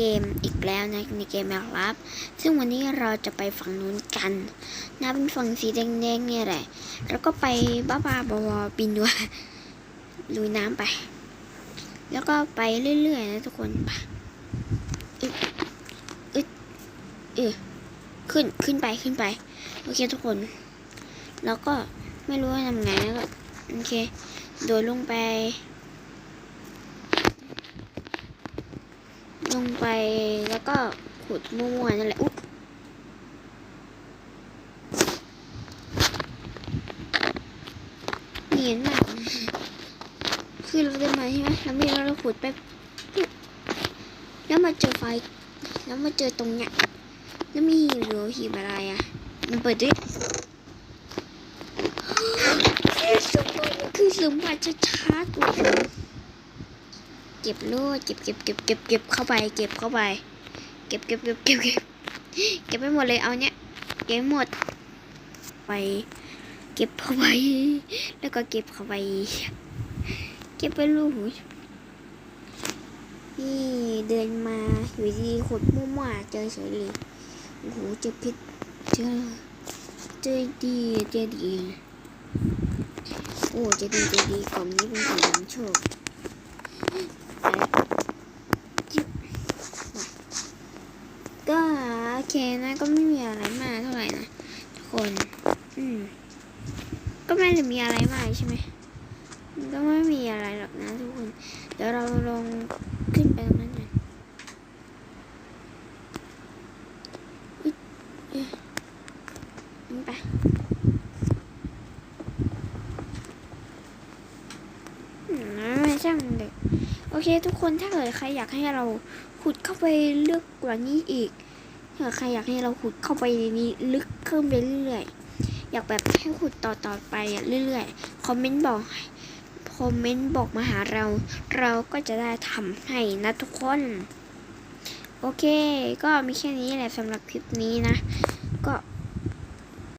เกมอีกแล้วนะในเกมแมวรับ ซึ่งวันนี้เราจะไปฝั่งนู้นกันนะเป็นฝั่งสีแดงๆเนี่ยแหละ แล้วก็ไปบ้าๆบอบินด้วยลุยน้ำไป แล้วก็ไปเรื่อยๆนะทุกคนไปอึดอึดเออขึ้นขึ้นไปขึ้นไป โอเคทุกคน แล้วก็ไม่รู้ว่าทำไงแล้วก็โอเค โดดลงไป งไปแล้วก็ขุดมั่วๆนั่นแหละอุ๊บเนียนมากคือเราเดินมาใช่ไหมแล้วมีเราขุดไปแล้วมาเจอไฟ แล้วมาเจอตรงเนี้ยแล้วมีหีหรือหีบอะไรอะ มันเปิดด้วยสมบัติคือสมบัติชัดๆทุกคนเก็บโลดเก็บเก็บเก็บเก็บเก็บเข้าไป เก็บเข้าไป เก็บเก็บเก็บเก็บเก็บเก็บไปหมดเลยเอาเนี้ยเก็บหมด ไป เก็บเข้าไป แล้วก็เก็บเข้าไป เก็บไปลูกนี่เดินมาอยู่ดีขุดมั่วๆเจอเฉยเลยโอ้โหเจอพิษเจอเจอดีเจอดีโอ้เจอดีเจอดีกล่องนี้เป็นของนำโชค ก็โอเคนะก็ไม่มีอะไรมากเท่าไหร่นะทุกคน อืม ก็ไม่ได้มีอะไรมากใช่ไหมก็ไม่มีอะไรหรอกนะทุกคน เดี๋ยวเราลองขึ้นไปตรงนั้นกันอุ๊ยไปไม่ช่างมันเด็ก โอเค ทุกคนถ้าเกิดใครอยากให้เราขุดเข้าไปลึกกว่านี้อีกถ้าเกิดใครอยากให้เราขุดเข้าไปในนี้ลึกขึ้นไปเรื่อยๆอยากแบบให้ขุดต่อต่อๆไปอะเรื่อยๆคอมเมนต์บอกคอมเมนต์บอกมาหาเรา เราก็จะได้ทำให้นะทุกคน โอเค ก็มีแค่นี้แหละสำหรับคลิปนี้นะ ก็